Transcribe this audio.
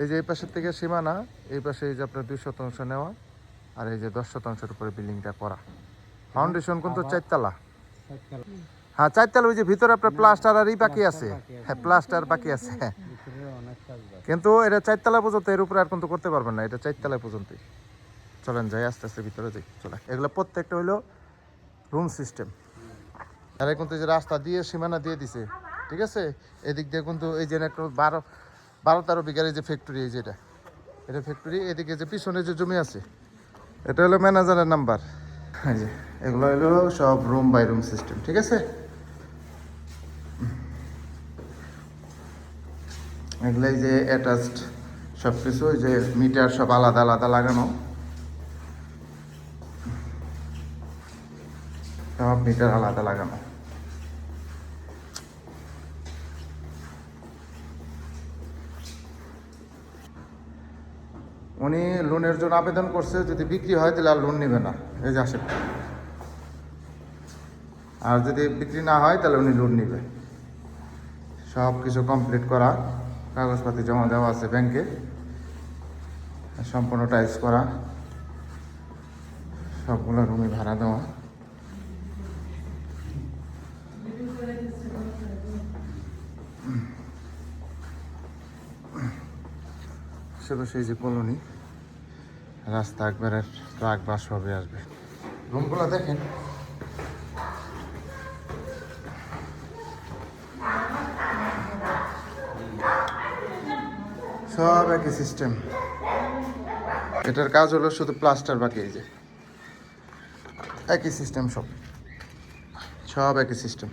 এই যে এই পাশের থেকে সীমানা এই পাশে এই যে আপনার দুই শতাংশ নেওয়া আর এই যে দশ শতাংশের উপরে বিল্ডিংটা করা। ফাউন্ডেশন কিন্তু চারতলা? হ্যাঁ চারতলা ওই যে ভিতরে আপনার প্লাস্টার আর ই বাকি আছে। হ্যাঁ প্লাস্টার বাকি আছে। হ্যাঁ কিন্তু এটা চারতলা পর্যন্ত এর উপরে আর কিন্তু করতে পারবেন না এটা চারতলা পর্যন্তই। চলেন যাই আস্তে আস্তে ভিতরে যাই চলে এগুলো প্রত্যেকটা হলো রুম সিস্টেম তারা কিন্তু যে রাস্তা দিয়ে সীমানা দিয়ে দিছে ঠিক আছে? এদিক দিয়ে কিন্তু এই যে একটা বারো বারো তেরো বিঘার এই যে ফ্যাক্টরি এই যেটা এটা। ফ্যাক্টরি এদিকে যে পিছনে যে জমি আছে, এটা হলো ম্যানেজারের নাম্বার যে, এগুলো হলো সব রুম বাই রুম সিস্টেম ঠিক আছে? এগুলো এই যে অ্যাটাচড সব কিছু যে মিটার সব আলাদা আলাদা লাগানো। সব মিটার আলাদা লাগানো। উনি লোনের জন্য আবেদন করছে, যদি বিক্রি হয় তাহলে আর লোন নেবে না। এই যে আর যদি বিক্রি না হয় তাহলে উনি লোন নেবে। সব কিছু কমপ্লিট করা, কাগজপাতি জমা দেওয়া আছে ব্যাংকে সম্পূর্ণ টাইলস করা। সবগুলো রুমে ভাড়া দেওয়া। সেটা সেই যে কলোনি, রাস্তা একবারে ট্রাক বাস সবই আসবে। রুমগুলো দেখেন। সব একই সিস্টেম এটার কাজ হলো শুধু প্লাস্টার বাকি, এই যে। একই সিস্টেম সব। সব একই সিস্টেম